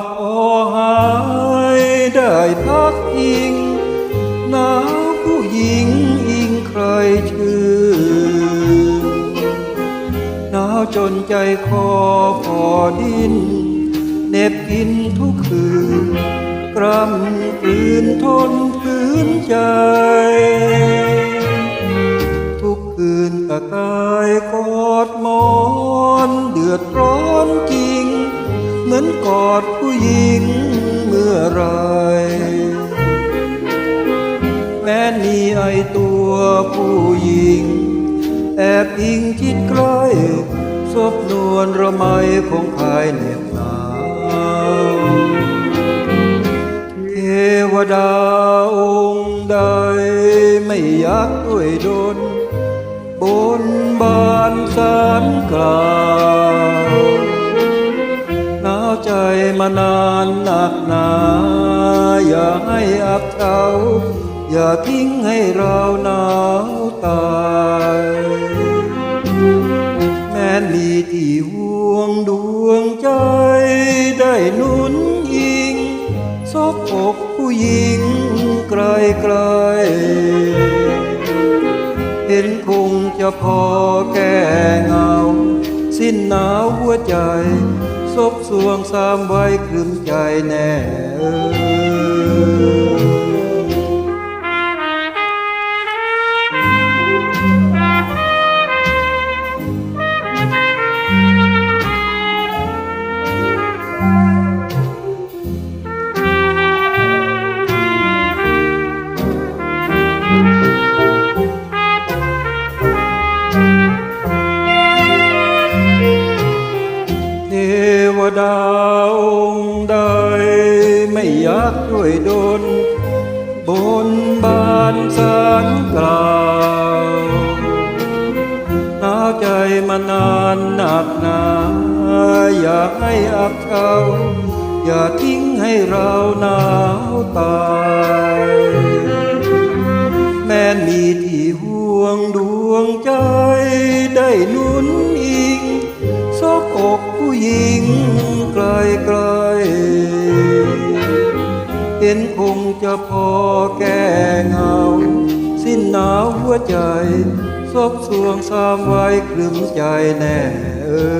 บพอหายได้พักอิงหนาวผู้หญิงอิงใครชื่อหนาวจนใจคอพอดินเน็บกินทุกคืนกรำกลืนทนฝืนใจ อนจริงเหมือนกอดผู้หญิงเมื่อไรแม้มีไอตัวผู้หญิง แอบอิงชิดใกล้ซบนวลระไมของกายเหน็บหนาวเทวดาองค์ใดไม่ยากด้วยดนบนบานสารกล่าว มานานหนักหนา อย่าให้อับเฉาอย่าทิ้งให้เราหนาวตายแม้มีที่ห่วงดวงใจได้นุนอิงซบอกผู้หญิงไกลไกลเห็นคงจะพอแก้เงา สิ้นหนาวหัวใจ บสวงสามไว้คลึมใจแน่ องค์ใดไม่อยากช่วยดนบนบานสารกล่าวหนาวใจมานานหนักหนาอย่าให้อับเฉาอย่าทิ้งให้เราหนาวตายแม้มีที่ห่วงดวงใจได้นุนอิงซบอกผู้หญิง ลไกลเห็นคงจะพอแก้เงา สิ้นหนาวหัวใจซบสวงสามไว้คลึมใจแน่เออ